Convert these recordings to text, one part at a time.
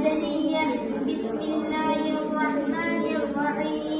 مدنية بسم الله الرحمن الرحيم.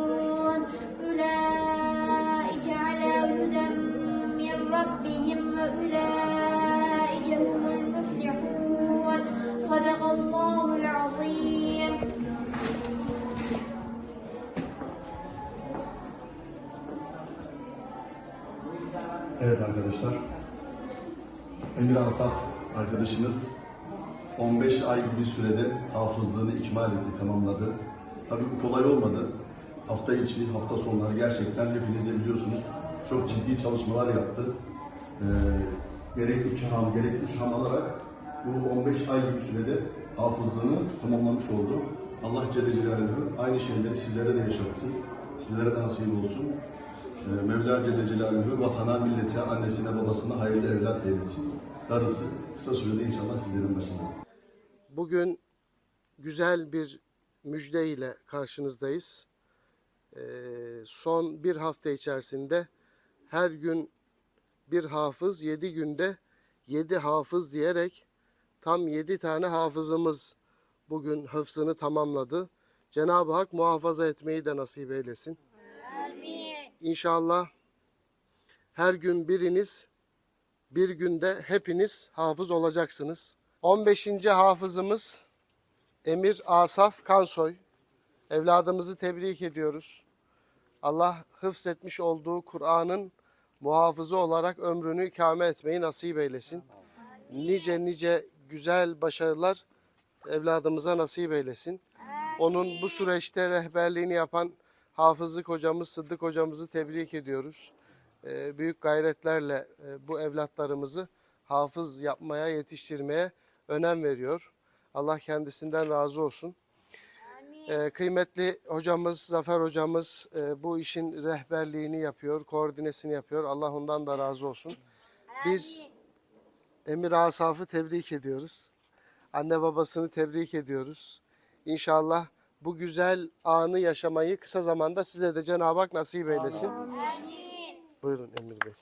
Evet arkadaşlar. Emir Asaf arkadaşımız 15 ay gibi sürede hafızlığını ikmal etti, tamamladı. Tabii bu kolay olmadı. Hafta içi, hafta sonları gerçekten hepiniz de biliyorsunuz çok ciddi çalışmalar yaptı. Ee, gerek iki ham, gerek üç ham alarak bu 15 ay gibi sürede hafızlığını tamamlamış oldu. Allah Celle Celaluhu aynı şeyleri sizlere de yaşatsın. Sizlere de nasip olsun. Ee, Mevla Celle Celaluhu vatana, millete, annesine, babasına hayırlı evlat eylesin. Darısı kısa sürede inşallah sizlerin başına. Bugün güzel bir müjde ile karşınızdayız. Ee, son bir hafta içerisinde her gün bir hafız, yedi günde yedi hafız diyerek tam yedi tane hafızımız bugün hıfzını tamamladı. Cenab-ı Hak muhafaza etmeyi de nasip eylesin. İnşallah her gün biriniz, bir günde hepiniz hafız olacaksınız. 15. hafızımız Emir Asaf Kansoy. Evladımızı tebrik ediyoruz. Allah hıfz etmiş olduğu Kur'an'ın muhafızı olarak ömrünü ikame etmeyi nasip eylesin. Nice nice güzel başarılar evladımıza nasip eylesin. Onun bu süreçte rehberliğini yapan hafızlık hocamız Sıddık hocamızı tebrik ediyoruz. Ee, büyük gayretlerle e, bu evlatlarımızı hafız yapmaya, yetiştirmeye önem veriyor. Allah kendisinden razı olsun. Ee, kıymetli hocamız, Zafer hocamız e, bu işin rehberliğini yapıyor, koordinesini yapıyor. Allah ondan da razı olsun. Biz Emir Asaf'ı tebrik ediyoruz. Anne babasını tebrik ediyoruz. İnşallah bu güzel anı yaşamayı kısa zamanda size de Cenab-ı Hak nasip eylesin. Buyurun Emir Bey.